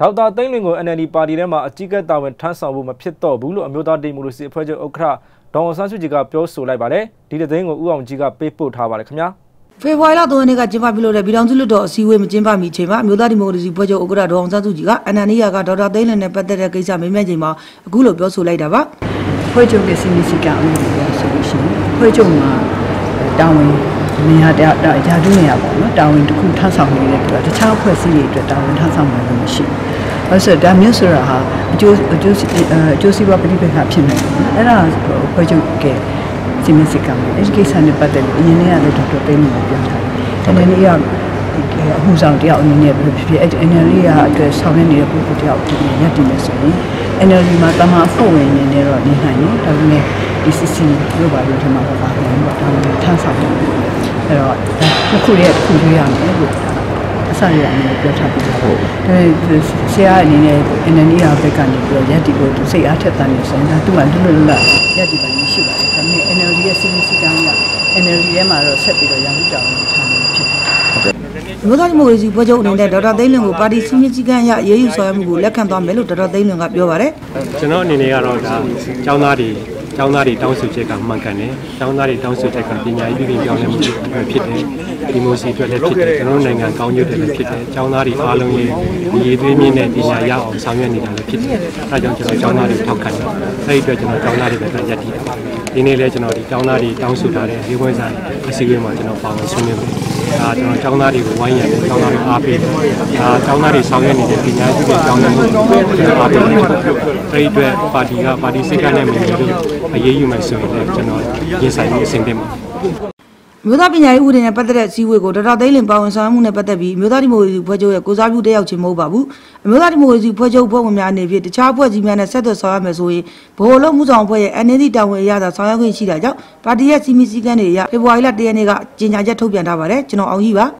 ဒေါက်တာသိန်းလွင်ကို NLD ပါတီထဲမှာအကြီးအကဲတာဝန်ထမ်းဆောင်ဖို့မဖြစ်တော့ဘူးလို့အမျိုးသားဒီမိုကရေစီအဖွဲ့ချုပ်ဥက္ကဋ္ဌဒေါအောင်ဆန်းစုကြည်ကပြောဆိုလိုက်ပါတယ်ဒီတဲ့သိန်းကိုဦးအောင်ကြီးကပေးပို့ထားပါတယ်ခင်ဗျာဖေဖော်ဝါရီလ3ရက်နေ့ကကျင်းပပြုလုပ်တဲ့ပြည်ထောင်စုလွှတ်တော်အစည်းအဝေးမကျင်းပမီချိန်မှာအမျိုးသားဒီမိုကရေစီဖွဲ့ချုပ်ဥက္ကဋ္ဌဒေါအောင်ဆန်းစုကြည်ကအန်နနီယာကဒေါက်တာသိန်းလင်းနဲ့ပတ်သက်တဲ့ကိစ္စမေးမြန်းချိန်မှာအခုလိုပြောဆိုလိုက်တာပါဖွဲ့ချုပ်ရဲ့စီမီစီကအမှုပြောဆိုလို့ရှိရင်ဖွဲ့ချုပ်မှာတာဝန် နေရာတာယာတူးနေရပါတော့တာဝန်တစ်ခုထမ်းဆောင်နေတဲ့အတွက်တခြားအဖွဲ့အစည်းတွေအတွက်တာဝန်ထမ်းဆောင်မှာလို့မရှိဘူး။အဲဆိုဒါမျိုးဆိုတာဟာအကျိုးအကျိုးအကျိုးစီးပွားပဋိပက္ခဖြစ်နေတယ်။အဲ့ဒါဖွဲ့ချုပ်ကစီမံစီကံအဲဒီကိစ္စနဲ့ပတ်သက်ပြီးအရင်ကလည်းတော်တော်သိနေပြောထားတယ်။အဲ့ဒီနေ့ကအမှုဆောင်တယောက်အနေနဲ့ဖြစ်ဖြစ်အဲ့ NLD ကအတွက်ဆောင်ရွက်နေတဲ့ပုဂ္ဂိုလ်တယောက်ဒီရက်တည်နေဆိုရင် NLD မှာတမန်အဖွဲ့ဝင်နေနေတော့နေနိုင်တယ်ဒါပေမဲ့ DCC လို့ပါလို့ထင်မှာပါပါတယ်ပေါ့ဒါပေမဲ့ထမ်းဆောင်တယ် အဲ့တော့တစ်ခုရဲ့တစ်ခုရွေးရမယ်လို့အစရအနေနဲ့ပြောထားပြီးတော့ဒါဆရာအနေနဲ့ NLD ရာဘက်ကနေပြီးတော့ရက်တည်ဖို့သူစိတ်အားထက်သန်နေဆိုရင်ဒါသူ့မှာလွတ်လွတ်လပ်လပ်ရက်တည်ပါနေရှိပါတယ်ဒါပေမဲ့ NLD ရဲ့စီမံစည်းကမ်းက NLD ထဲမှာတော့ဆက်ပြီးတော့ရမှုတောင်းထားနေဖြစ်တယ်မြို့သားဒီမိုကရေစီဖွဲ့ချုပ်အနေနဲ့ဒေါက်တာသိန်းလွင်ကိုပါတီစည်းမျဉ်းစည်းကမ်းအရရေးယူဆောင်ရွက်မှုကိုလက်ခံသွားမယ်လို့ဒေါက်တာသိန်းလွင်ကပြောပါတယ်ကျွန်တော်အနေနဲ့ကတော့ဒါចောင်းသားတွေ ကျောင်းသားတွေတောင်းဆိုချက်ကမှန်ကန်တယ်ကျောင်းသားတွေတောင်းဆိုချက်ကပညာရေးပြည်ပြောင်းလဲမှုအတွက်ဖြစ်တယ်ဒီမိုစီအတွက်လည်းဖြစ်တယ်ကျွန်တော်တို့နိုင်ငံကောင်းကျိုးတွေလည်းဖြစ်တယ်ကျောင်းသားတွေအားလုံးရဲ့ရည်သွေးမြင့်တဲ့ပညာရအောင်ဆောင်ရွက်နေတာလည်းဖြစ်တယ်အဲဒါကြောင့်ကျွန်တော်ကျောင်းသားတွေထောက်ခံတယ်အဲဒီအတွက်ကျွန်တော်ကျောင်းသားတွေပဲတက်ရည်တည်တယ်ဒီနေ့လည်းကျွန်တော်ဒီကျောင်းသားတွေတောင်းဆိုထားတဲ့ရေးပွဲဆိုင်အစည်းအဝေးမှာကျွန်တော်ပါဝင်ဆွေးနွေးမယ်ဒါကျွန်တော်ကျောင်းသားတွေကိုဝိုင်းရံတယ်ကျောင်းသားတွေအားပေးတယ်။ဒါကျောင်းသားတွေဆောင်ရွက်နေတဲ့ပညာရေးကျောင်းသားတွေကိုအားပေးတယ်။အဲဒီအတွက်ပါတီကပါတီစိတ်ကနဲ့မြင်လို့အရေးယူမယ်ဆိုရင်လည်းကျွန်တော်ရင်ဆိုင်ပြီးအဆင်သင့်ပါမြို့သားပညာရေးဥပဒေနဲ့ပတ်သက်တဲ့အစည်းအဝေးကိုဒေါက်တာသိန်းလင်ပါဝင်ဆောင်မှုနဲ့ပတ်သက်ပြီးမြို့သားဒီမိုကရေစီဖွဲ့ချုပ်ရဲ့ကိုစားပြုတက်ရောက်ခြင်းမဟုတ်ပါဘူးအမျိုးသားဒီမိုကရေစီဖွဲ့ချုပ်ဖွဲ့ဝင်များအနေဖြင့်တခြားဖွဲ့စည်းများနဲ့ဆက်သွယ်ဆောင်ရွက်မယ်ဆိုရင်ဗဟိုလုံးမှုဆောင်အဖွဲ့ရဲ့ NND တာဝန်အရသာဆောင်ရွက်ခွင့်ရှိတာကြောင့်ပါတီရဲ့စီမီစည်းကမ်းတွေအရဖေဖော်ဝါရီလ၁ရက်နေ့ကကြေညာချက်ထုတ်ပြန်ထားပါတယ်ကျွန်တော်အောင်ကြီးပါ